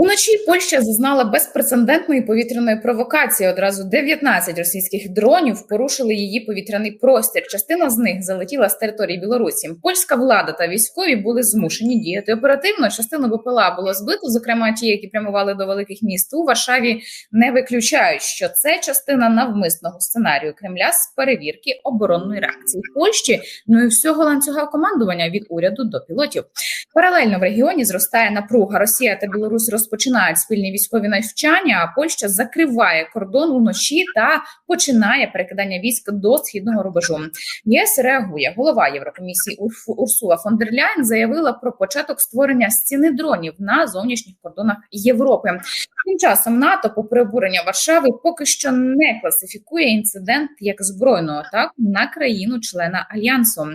Уночі Польща зазнала безпрецедентної повітряної провокації. Одразу 19 російських дронів порушили її повітряний простір. Частина з них залетіла з території Білорусі. Польська влада та військові були змушені діяти оперативно. Частину БПЛА було збито, зокрема ті, які прямували до великих міст у Варшаві, не виключають, що це частина навмисного сценарію Кремля з перевірки оборонної реакції Польщі. Ну і всього ланцюга командування від уряду до пілотів. Паралельно в регіоні зростає напруга. Росія та Білорусь розпочинають спільні військові навчання. А Польща закриває кордон уночі та починає перекидання військ до східного рубежу. ЄС реагує. Голова Єврокомісії Урсула фон дер Ляйн заявила про початок створення стіни дронів на зовнішніх кордонах Європи. Тим часом НАТО, попри обурення Варшави, поки що не класифікує інцидент як збройну атаку на країну-члена альянсу.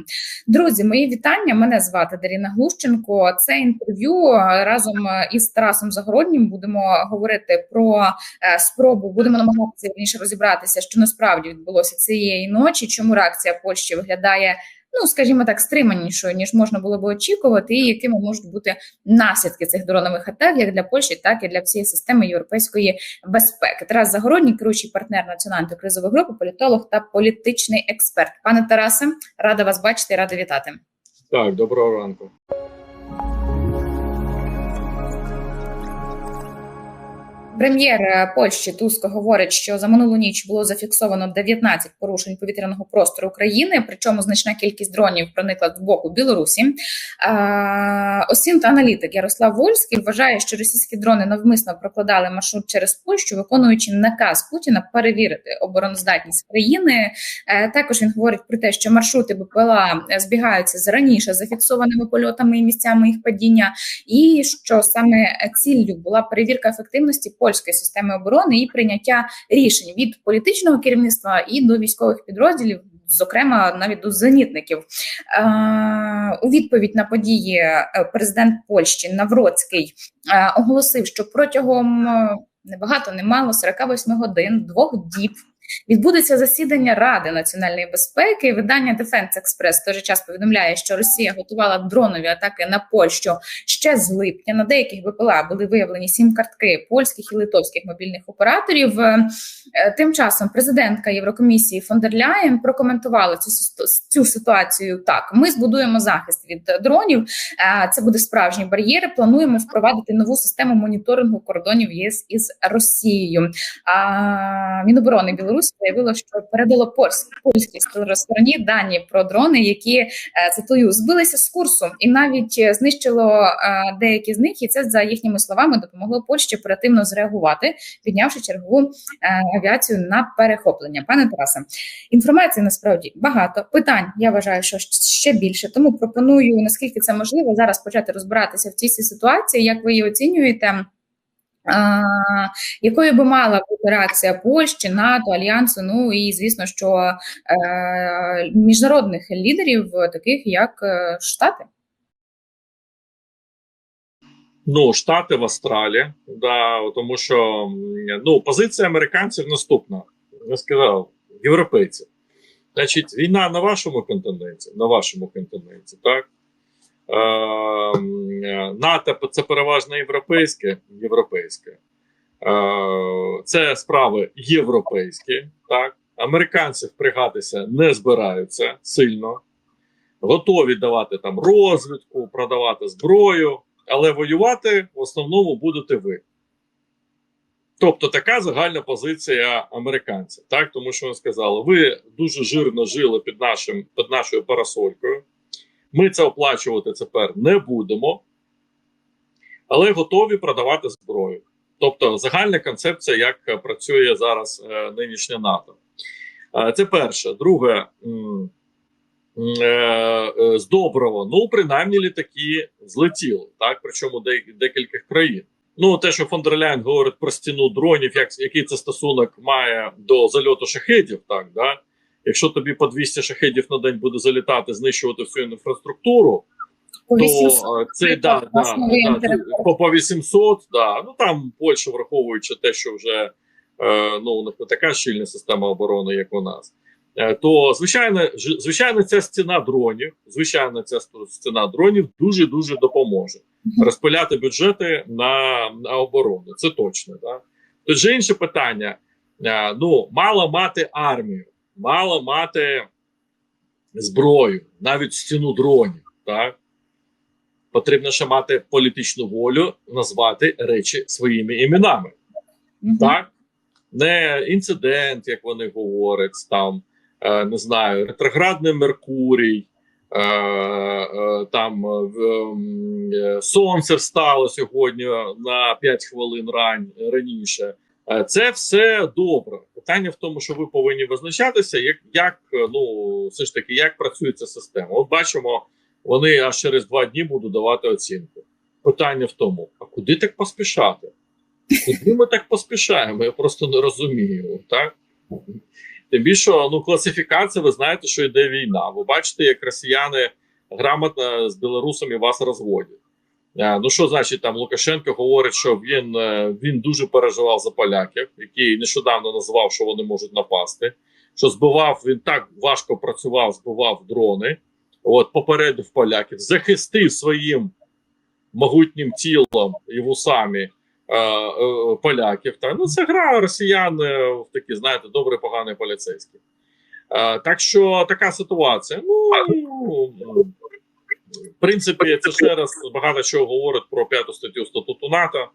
Друзі, мої вітання. Мене звати Даріна Глущенко. Це інтерв'ю разом із Тарасом Загороднім будемо говорити про е, спробу. Будемо намагатися вірніше розібратися, що насправді відбулося цієї ночі. Чому реакція Польщі виглядає? Ну, скажімо так, стриманішою ніж можна було би очікувати, і якими можуть бути наслідки цих дронових атак як для Польщі, так і для всієї системи європейської безпеки. Тарас Загородній, керуючий партнер національної кризової групи, політолог та політичний експерт. Пане Тарасе, рада вас бачити, рада вітати. Так, доброго ранку. Прем'єр е, Польщі Туско говорить, що за минулу ніч було зафіксовано 19 порушень повітряного простору України, причому значна кількість дронів проникла з боку Білорусі. Е, Осін та аналітик Ярослав Вольський вважає, що російські дрони навмисно прокладали маршрут через Польщу, виконуючи наказ Путіна перевірити обороноздатність країни. Е, Також він говорить про те, що маршрути БПЛА збігаються з раніше зафіксованими польотами і місцями їх падіння, і що саме ціллю була перевірка ефективності польської системи оборони і прийняття рішень від політичного керівництва і до військових підрозділів. Зокрема, навіть до зенітників Е, у відповідь на події е, президент Польщі Навроцький е, оголосив, що протягом небагато, немало 48 годин, двох діб відбудеться засідання Ради національної безпеки. Видання Defense Express в той же час повідомляє, що Росія готувала дронові атаки на Польщу ще з липня. На деяких БПЛА були виявлені сім картки польських і литовських мобільних операторів. Е, Тим часом президентка Єврокомісії фон дер Ляєн прокоментувала цю цю ситуацію так: ми збудуємо захист від е, дронів. Е, Це буде справжні бар'єри. Плануємо впровадити нову систему моніторингу кордонів ЄС із Росією. Міноборони Білорусі заявило, що передало польськ- польській стороні дані про дрони, які е, цитую збилися з курсу, і навіть е, знищило е, деякі з них. І це за їхніми словами допомогло Польщі оперативно зреагувати, піднявши чергову авіацію на перехоплення. Пане Тарасе, інформації насправді багато питань. Я вважаю, що ще більше. Тому пропоную, наскільки це можливо, зараз почати розбиратися в цій ситуації. Як ви її оцінюєте? Якою би мала бути реакція Польщі, НАТО, Альянсу? Ну і звісно, що е, міжнародних лідерів, таких як е, Штати? Ну, Штати в Австралії, да, тому що ну, позиція американців наступна. Я сказав, європейці. Значить, війна на вашому континенті, на вашому континенті, так? Е, м, НАТО це переважно європейське, європейське. Е, це справи європейські, так? Американці впрягатися не збираються сильно, готові давати там розвідку, продавати зброю, але воювати в основному будете ви. Тобто така загальна позиція американців, так тому що вони сказали, ви дуже жирно жили під нашим під нашою парасолькою. Ми це оплачувати тепер не будемо, але готові продавати зброю. Тобто загальна концепція, як е, працює зараз е, нинішнє НАТО. Е, це перше. Друге, е, е, з доброго, ну, принаймні літаки злетіли, так, причому де, декількох країн. Ну, те, що фон говорить про стіну дронів, як, який це стосунок має до зальоту шахедів, так, да? Якщо тобі по 200 шахедів на день буде залітати, знищувати всю інфраструктуру, По то 800 е, це да, да, да, по, по 800, да. Ну там Польща, враховуючи те, що вже е, ну, у них не така щільна система оборони, як у нас. то звичайно, звичайно, ця стіна дронів, звичайно, ця стіна дронів дуже дуже допоможе розпиляти бюджети на на оборону. Це точно. Тут же інше питання: ну, мало мати армію, мало мати зброю, навіть стіну дронів. Так? Потрібно ще мати політичну волю назвати речі своїми іменами. Mm Так? Не інцидент, як вони говорять, там е, не знаю, ретроградний Меркурій, е, е, там сонце встало сьогодні на 5 хвилин ран, раніше. Це все добре. Питання в тому, що ви повинні визначатися, як як ну все ж таки як працює ця система. От бачимо, вони аж через два дні будуть давати оцінку. Питання в тому: а куди так поспішати? Куди ми так поспішаємо? Я просто не розумію. так? Тим більше ну, класифікація, ви знаєте, що йде війна. Ви бачите, як росіяни грамотно з білорусами вас розводять. А, ну що значить там Лукашенко говорить, що він е, він дуже переживав за поляків, який нещодавно назвав, що вони можуть напасти. Що збивав він так важко працював, збивав дрони. От попередив поляків, захистив своїм могутнім тілом і вусами е, е, поляків. Та ну це гра росіян в такі, знаєте, добре, погані поліцейські. Е, так що така ситуація. Ну в принципі, це ще раз багато чого говорить про п'яту статтю статуту НАТО.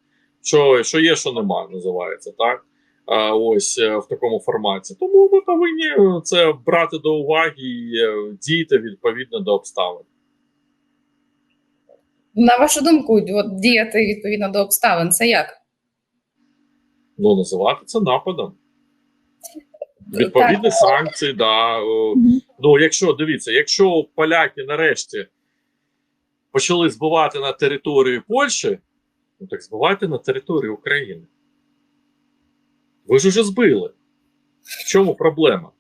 Що що є, що немає, називається так. А, ось е, в такому форматі. Тому ми повинні це брати до уваги і е, діяти відповідно до обставин. На вашу думку, от діяти відповідно до обставин, це як? Ну, називати це нападом. Відповідні санкції, да. Ну, якщо дивіться, якщо поляки нарешті почали збивати на території Польщі, ну так збивайте на території України. Ви ж уже збили. В чому проблема?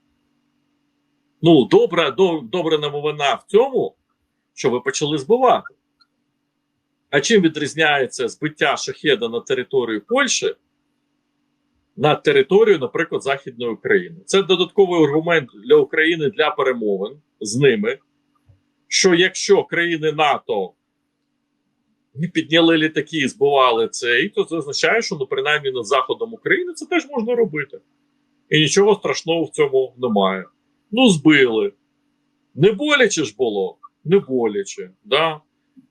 Ну, добра, до, добра новина в цьому, що ви почали збивати. А чим відрізняється збиття шахеда на територію Польщі на територію, наприклад, Західної України? Це додатковий аргумент для України для перемовин з ними що якщо країни НАТО підняли літаки і збивали цей, то це означає, що ну, принаймні над заходом України це теж можна робити. І нічого страшного в цьому немає. Ну, збили. Не боляче ж було, не боляче. Да?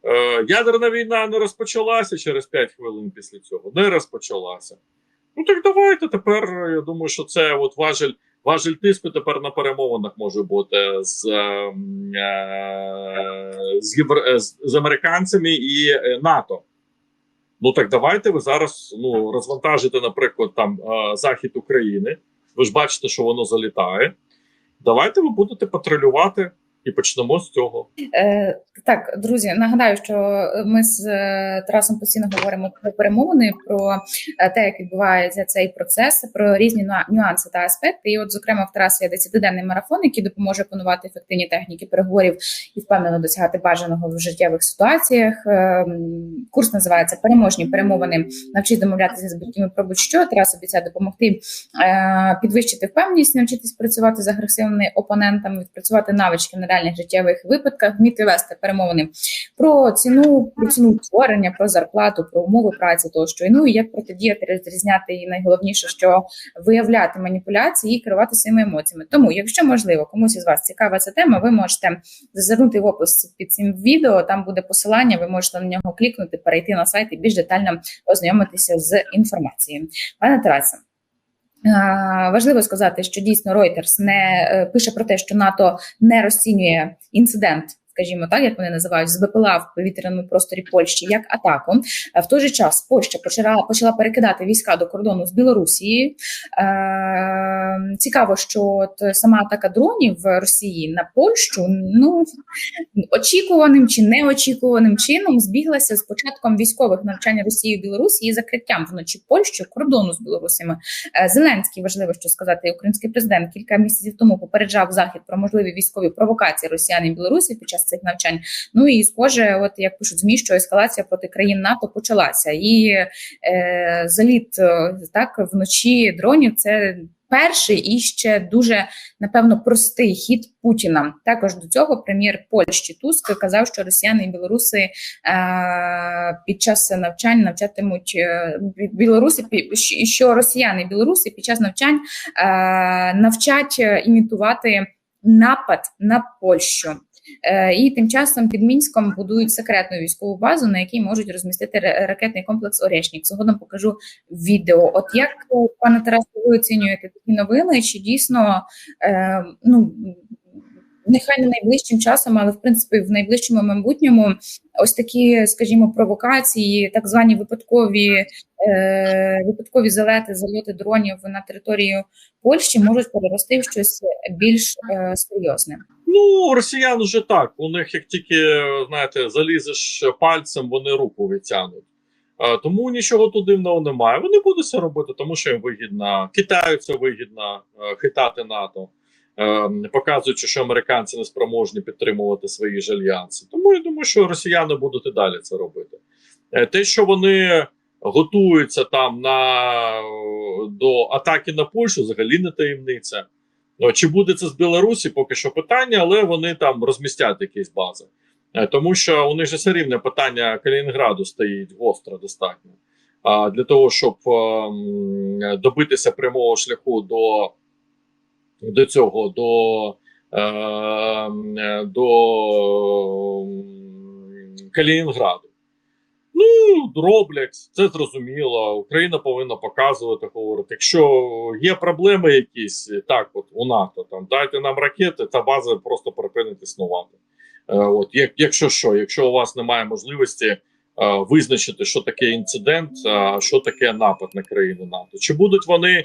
Е, Ядерна війна не розпочалася через 5 хвилин після цього. Не розпочалася. Ну так давайте тепер. Я думаю, що це от важель Важель тиску тепер на перемовинах може бути з е, з, з, з американцями і е, НАТО. Ну так давайте ви зараз ну, розвантажите, наприклад, там е, захід України. Ви ж бачите, що воно залітає. Давайте ви будете патрулювати і почнемо з цього. Е, Так, друзі, нагадаю, що ми з е, Тарасом постійно говоримо про перемовини, про е, те, як відбувається цей процес, про різні нюанси та аспекти. І, от, зокрема, в Тарасу є 10-денний марафон, який допоможе опанувати ефективні техніки переговорів і впевнено досягати бажаного в життєвих ситуаціях. Е, курс називається Переможні перемовини. Навчись домовлятися з батьками про будь-що. Тарас обіцяє допомогти підвищити впевненість, навчитись працювати з агресивними опонентами, відпрацювати навички на реальних життєвих випадках, вміти вести перемовини про ціну, про ціну утворення, про зарплату, про умови праці тощо і ну і як протидіяти, розрізняти і найголовніше, що виявляти маніпуляції і керувати своїми емоціями. Тому, якщо можливо, комусь із вас цікава ця тема, ви можете зазирнути в опис під цим відео. Там буде посилання, ви можете на нього клікнути, перейти на сайт і більш детально ознайомитися з інформацією. Пане Тарасе. Важливо сказати, що дійсно Reuters не е, пише про те, що НАТО не розцінює інцидент скажімо так, як вони називають, з БПЛА в повітряному просторі Польщі як атаку. В той же час Польща почала почала перекидати війська до кордону з Білорусією. Е, Цікаво, що от сама атака дронів в Росії на Польщу ну очікуваним чи неочікуваним чином збіглася з початком військових навчань Росії в Білорусі і закриттям вночі Польщі кордону з Білорусями. Е, Зеленський важливо, що сказати, український президент кілька місяців тому попереджав захід про можливі військові провокації Росіян і Білорусі під час цих навчань. Ну і схоже, от як пишуть змі, що ескалація проти країн НАТО почалася, і е, заліт е, так вночі дронів це перший і ще дуже напевно простий хід Путіна. Також до цього прем'єр Польщі Туск казав, що росіяни і білоруси е, під час навчань навчатимуть е, білоруси, що росіяни і білоруси під час навчань е, навчать імітувати напад на Польщу. Е, і тим часом під мінськом будують секретну військову базу, на якій можуть розмістити ракетний комплекс Орєшнік. Згодом покажу відео. От як пане Тарасе, ви оцінюєте такі новини? Чи дійсно е, ну нехай не найближчим часом, але в принципі в найближчому майбутньому ось такі, скажімо, провокації, так звані випадкові е, випадкові залети, зальоти дронів на територію Польщі можуть перерости в щось більш е, серйозне. Ну росіян вже так. У них як тільки знаєте, залізеш пальцем, вони руку відтягнуть. Тому нічого тут дивного немає. Вони будуть це робити, тому що їм вигідно. Китаю це вигідно е, хитати НАТО. Ем, показуючи, що американці не спроможні підтримувати свої ж альянси. Тому я думаю, що росіяни будуть і далі це робити. Е, те, що вони готуються там на до атаки на Польщу, взагалі не таємниця. Чи буде це з Білорусі, поки що питання, але вони там розмістять якісь бази. Е, тому що у них же все рівне питання Калінінграду стоїть гостро достатньо. А для того, щоб ем, добитися прямого шляху до до цього до е, до Калінінграду. Ну, роблять, це зрозуміло. Україна повинна показувати, говорити. Якщо є проблеми якісь, так от у НАТО, там дайте нам ракети, та база просто припинить існувати. Е, от, як, Якщо що, якщо у вас немає можливості е, визначити, що таке інцидент, а що таке напад на країну НАТО, чи будуть вони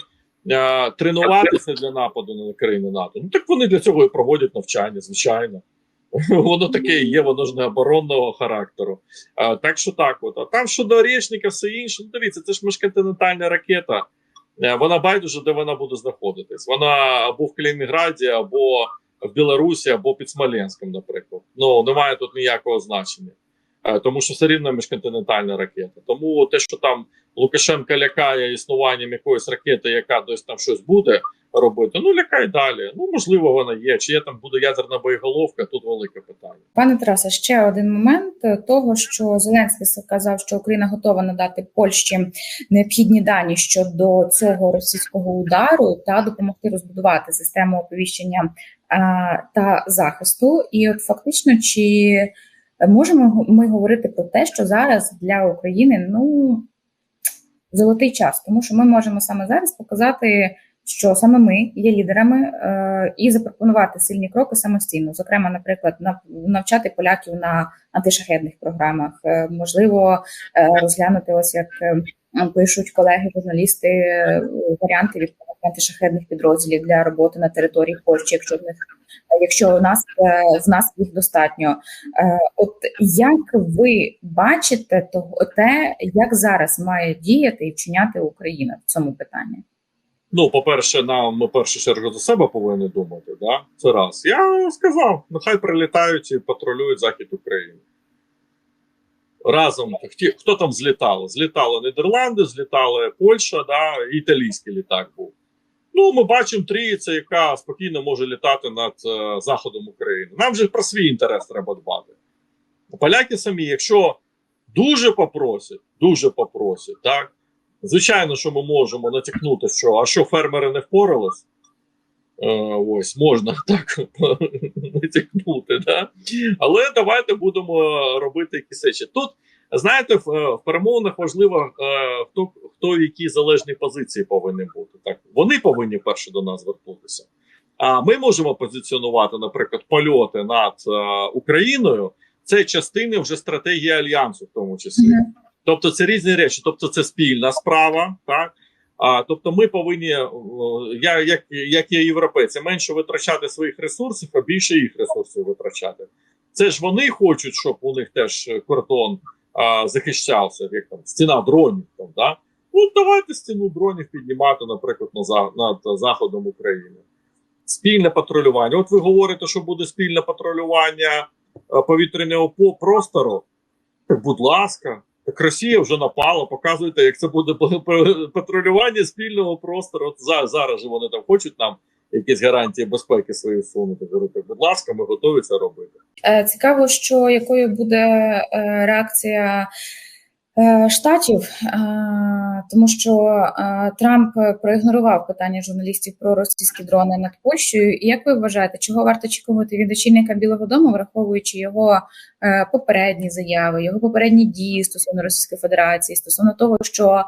Е, тренуватися для нападу на країну НАТО. Ну так вони для цього і проводять навчання, звичайно. Воно таке є, воно ж не оборонного характеру. А, Так що так, от. А там щодо Орєшника, все інше, ну дивіться, це ж міжконтинентальна ракета. Е, вона байдуже, де вона буде знаходитись. Вона або в Калінінграді, або в Білорусі, або під Смоленськом, наприклад. Ну немає тут ніякого значення. Е, тому що все рівно міжконтинентальна ракета. Тому те, що там Лукашенка лякає існуванням якоїсь ракети, яка десь там щось буде робити. Ну лякай далі. Ну можливо, вона є. Чи є там буде ядерна боєголовка? Тут велике питання. Пане Тарасе, ще один момент того, що Зеленський сказав, що Україна готова надати Польщі необхідні дані щодо цього російського удару та допомогти розбудувати систему оповіщення а, та захисту. І от фактично, чи можемо ми говорити про те, що зараз для України ну золотий час, тому що ми можемо саме зараз показати, що саме ми є лідерами е, і запропонувати сильні кроки самостійно. Зокрема, наприклад, навчати поляків на антишахедних програмах, е, можливо, е, розглянути ось як. Е, пишуть колеги, журналісти е, варіанти від антишахедних підрозділів для роботи на території Польщі, якщо в них якщо у нас е, в нас їх достатньо. Е, от як ви бачите того те, як зараз має діяти і вчиняти Україна в цьому питанні? Ну, по-перше, нам ми першу чергу за себе повинні думати. Да? Це раз. Я сказав, нехай прилітають і патрулюють захід України. Разом хто там злітало? Злітали Нідерланди, злітали Польща, да, італійський літак був. Ну, ми бачимо трійця, яка спокійно може літати над е, заходом України. Нам вже про свій інтерес треба дбати. Поляки самі, якщо дуже попросять, дуже попросять, так звичайно, що ми можемо натякнути, що а що фермери не впорались. Е, ось можна так натякнути, да? але давайте будемо робити якісь речі. Тут знаєте, в, е, в перемовинах важливо е, хто хто в якій залежній позиції повинен бути. Так вони повинні перше до нас звернутися. А ми можемо позиціонувати, наприклад, польоти над е, Україною. Це частини вже стратегії альянсу, в тому числі. Тобто, це різні речі. Тобто, це спільна справа, так а тобто, ми повинні, я як як є європейці, менше витрачати своїх ресурсів, а більше їх ресурсів витрачати. Це ж вони хочуть, щоб у них теж кордон захищався, як там стіна дронів. Там, да? Ну давайте стіну дронів піднімати, наприклад, на над заходом України. Спільне патрулювання. От ви говорите, що буде спільне патрулювання повітряного простору. Будь ласка, Так Росія вже напала, показуйте, як це буде патрулювання спільного простору. От зараз, вони там хочуть нам якісь гарантії безпеки свої сунути. Говорити, будь ласка, ми готові це робити. Е, цікаво, що якою буде е, реакція штатів, е, тому що е, Трамп проігнорував питання журналістів про російські дрони над Польщею. І як ви вважаєте, чого варто очікувати від очільника Білого Дому, враховуючи його попередні заяви, його попередні дії стосовно Російської Федерації, стосовно того, що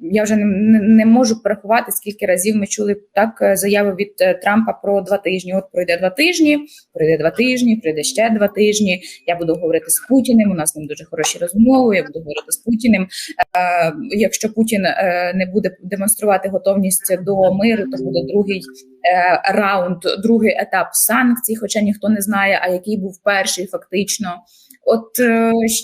я вже не, можу порахувати, скільки разів ми чули так заяви від Трампа про два тижні. От пройде два тижні, пройде два тижні, пройде ще два тижні. Я буду говорити з Путіним. У нас ним дуже хороші розмови розмову, я буду говорити з Путіним. Е, якщо Путін е, не буде демонструвати готовність до миру, то буде другий е, раунд, другий етап санкцій, хоча ніхто не знає, а який був перший фактично. От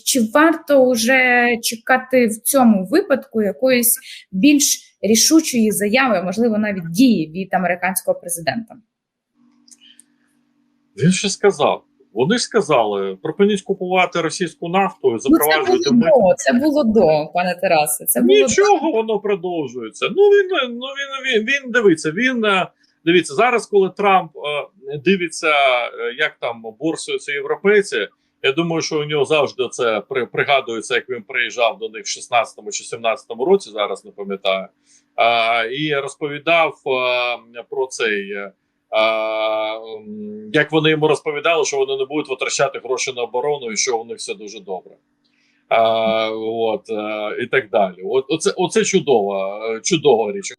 чи варто вже чекати в цьому випадку якоїсь більш рішучої заяви, можливо, навіть дії від американського президента? Він ще сказав: вони сказали: припиніть купувати російську нафту і запроваджуйте ну, це було, до, це було до, пане Тарасе. Це було нічого до. воно продовжується. Ну він ну він він, він дивиться. Він е, дивіться зараз, коли Трамп е, дивиться, е, як там борсуються європейці. Я думаю, що у нього завжди це при, пригадується, як він приїжджав до них в 16-му чи 17-му році. Зараз не пам'ятаю, а, і розповідав а, про цей як вони йому розповідали, що вони не будуть витрачати гроші на оборону і що у них все дуже добре. А, от, а, І так далі. От, Оце оце чудова чудова річ.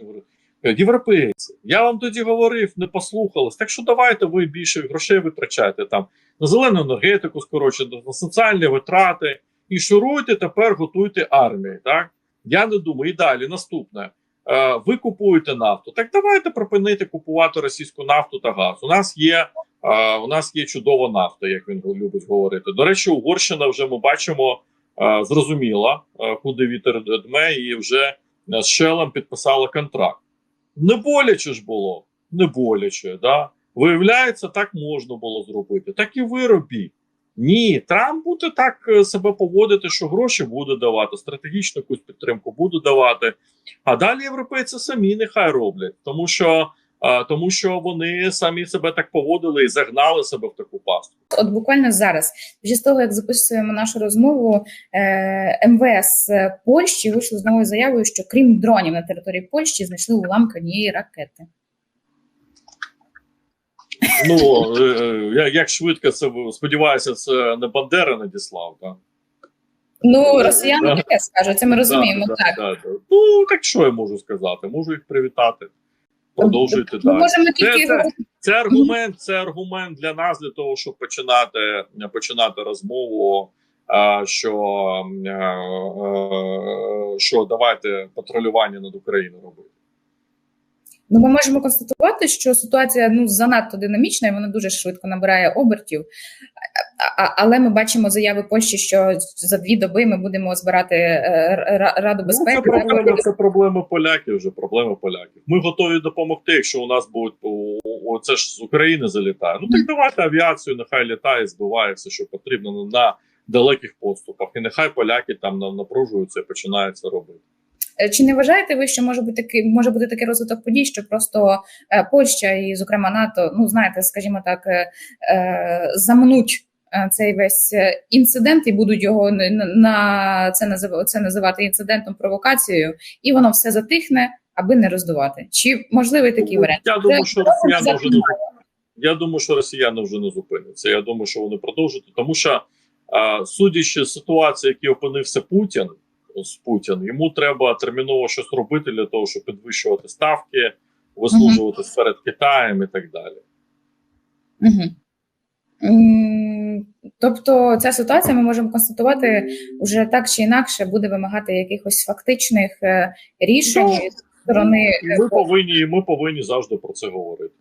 Європейці, я вам тоді говорив, не послухались. Так що давайте ви більше грошей витрачайте там на зелену енергетику, скорочено, на соціальні витрати і шуруйте тепер, готуйте армії. Так я не думаю. І далі наступне. Е, ви купуєте нафту. Так давайте припинити купувати російську нафту та газ. У нас є е, у нас є чудова нафта, як він любить говорити. До речі, Угорщина вже ми бачимо е, зрозуміла, куди вітер дме, і вже з Шелем підписала контракт. Не боляче ж було, не боляче. Да? Виявляється, так можна було зробити. Так і ви робіть. Ні, Трамп буде так е, себе поводити, що гроші буде давати, стратегічну якусь підтримку буде давати. А далі європейці самі нехай роблять, тому що тому що вони самі себе так поводили і загнали себе в таку пастку. От буквально зараз, після того як записуємо нашу розмову, е, МВС Польщі вийшло з новою заявою, що крім дронів на території Польщі знайшли уламки однієї ракети. Ну е, е, як швидко це сподіваюся, це не Бандера надіслав, так? Ну, росіяни таке скажуть, це ми розуміємо. Да, так. Да, да. Ну так що я можу сказати? Можу їх привітати. Продовжуйте ми далі. Можемо тільки... Це, це, це аргумент, це аргумент для нас для того, щоб починати починати розмову. Що що давайте патрулювання над Україною робити. Ну, ми можемо констатувати, що ситуація ну занадто динамічна і вона дуже швидко набирає обертів. Але ми бачимо заяви Польщі, що за дві доби ми будемо збирати е, раду безпеки. Ну, це проблема це проблеми поляків. Вже проблеми поляків. Ми готові допомогти. Якщо у нас будуть це ж з України залітає. Ну так давайте авіацію, нехай літає, збиває все, що потрібно на далеких поступах, і нехай поляки там напружуються і починають це робити. Е, чи не вважаєте ви, що може бути такий може бути такий розвиток подій, що просто е, Польща і, зокрема, НАТО, ну знаєте, скажімо так, е, замнуть цей весь інцидент і будуть його на це називати це називати інцидентом провокацією, і воно все затихне, аби не роздувати? Чи можливий такий ну, варіант? Я думаю, що росіяни вже не я думаю, що росіяни вже не зупиняться. Я думаю, що вони продовжують, тому що судячи з ситуації, які опинився Путін з Путін. Йому треба терміново щось робити для того, щоб підвищувати ставки, вислужуватись перед Китаєм і так далі. Угу. Тобто ця ситуація ми можемо констатувати вже так чи інакше буде вимагати якихось фактичних е, рішень ну, сторони. Ми повинні ми повинні завжди про це говорити.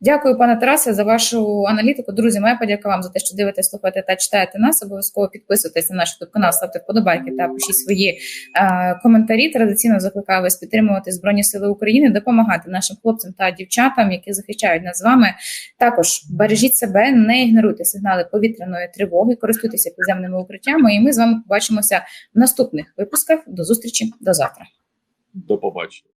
Дякую, пане Тарасе, за вашу аналітику. Друзі, моя подяка вам за те, що дивитесь, слухаєте та читаєте нас. Обов'язково підписуйтесь на наш канал, ставте вподобайки та пишіть свої е, коментарі. Традиційно закликаю вас підтримувати Збройні Сили України, допомагати нашим хлопцям та дівчатам, які захищають нас з вами. Також бережіть себе, не ігноруйте сигнали повітряної тривоги, користуйтеся підземними укриттями. І ми з вами побачимося в наступних випусках. До зустрічі до завтра. До побачення.